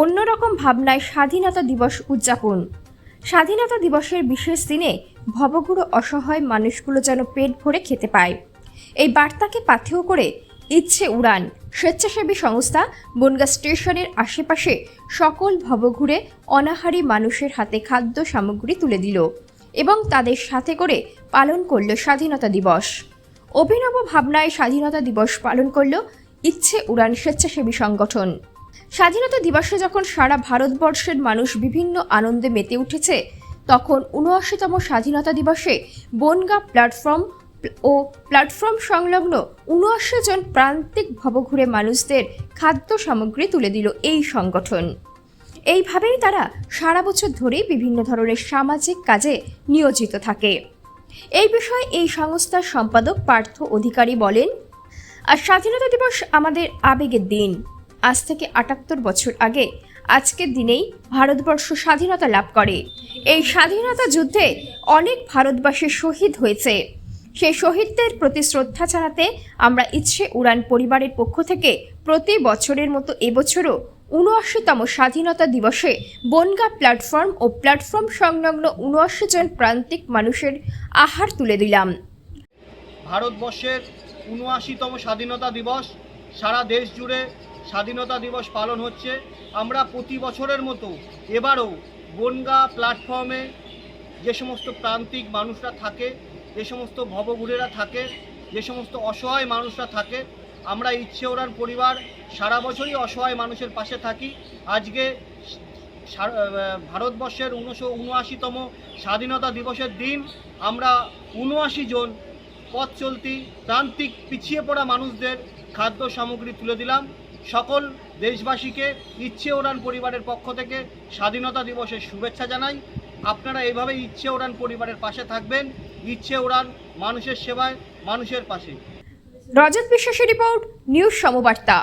অন্যরকম ভাবনায় স্বাধীনতা দিবস উদযাপন। স্বাধীনতা দিবসের বিশেষ দিনে ভবঘুরো অসহায় মানুষগুলো যেন পেট ভরে খেতে পায়। এই বার্তাকে পাথেয় করে ইচ্ছে উড়ান স্বেচ্ছাসেবী সংস্থা বনগা স্টেশনের আশেপাশে সকল ভবঘুরে অনাহারী মানুষের হাতে খাদ্য সামগ্রী তুলে দিল এবং তাদের সাথে করে পালন করল স্বাধীনতা দিবস। অভিনব ভাবনায় স্বাধীনতা দিবস পালন করল ইচ্ছে উড়ান স্বেচ্ছাসেবী সংগঠন। স্বাধীনতা দিবসে যখন সারা ভারতবর্ষের মানুষ বিভিন্ন আনন্দে মেতে উঠেছে, তখন উনআশিতম স্বাধীনতা দিবসে বনগা প্ল্যাটফর্ম ও প্ল্যাটফর্ম সংলগ্ন উনআশি জন প্রান্তিক ভবঘুরে মানুষদের খাদ্য সামগ্রী তুলে দিল এই সংগঠন। এইভাবেই তারা সারা বছর ধরেই বিভিন্ন ধরনের সামাজিক কাজে নিয়োজিত থাকে। এই বিষয়ে এই সংস্থার সম্পাদক পার্থ অধিকারী বলেন, আর স্বাধীনতা দিবস আমাদের আবেগের দিন। আজ থেকে আটাত্তর বছর আগে আজকের দিনেই ভারতবর্ষ স্বাধীনতা লাভ করে। এই স্বাধীনতা যুদ্ধে অনেক ভারতবাসী শহীদ হয়েছে। সেই শহীদদের প্রতি শ্রদ্ধা জানাতে আমরা ইচ্ছে উড়ান পরিবারের পক্ষ থেকে প্রতি বছরের মতো এবছরও উনআশিতম স্বাধীনতা দিবসে বনগা প্ল্যাটফর্ম ও প্ল্যাটফর্ম সংলগ্ন উনআশি জন প্রান্তিক মানুষের আহার তুলে দিলাম। ভারতবর্ষের উনআশিতম স্বাধীনতা দিবস সারা দেশ জুড়ে স্বাধীনতা দিবস পালন হচ্ছে। আমরা প্রতি বছরের মতো এবারও বনগা প্ল্যাটফর্মে যে সমস্ত প্রান্তিক মানুষরা থাকে, যে সমস্ত ভবঘুরেরা থাকে, যে সমস্ত অসহায় মানুষরা থাকে, আমরা ইচ্ছে ওরার পরিবার সারা বছরই অসহায় মানুষের পাশে থাকি। আজকে ভারতবর্ষের উনিশশো উনআশিতম স্বাধীনতা দিবসের দিন আমরা উনআশি জন পথ চলতি প্রান্তিক পিছিয়ে পড়া মানুষদের খাদ্য সামগ্রী তুলে দিলাম। সকল দেশবাসীকে ইচ্ছে ওড়ান পরিবারের পক্ষ থেকে স্বাধীনতা দিবসের শুভেচ্ছা জানাই। আপনারা এভাবে ইচ্ছে ওড়ান পরিবারের পাশে থাকবেন। ইচ্ছে ওড়ান মানুষের সেবায়, মানুষের পাশে। রজত বিশ্বাসের রিপোর্ট, নিউজ সমবার্তা।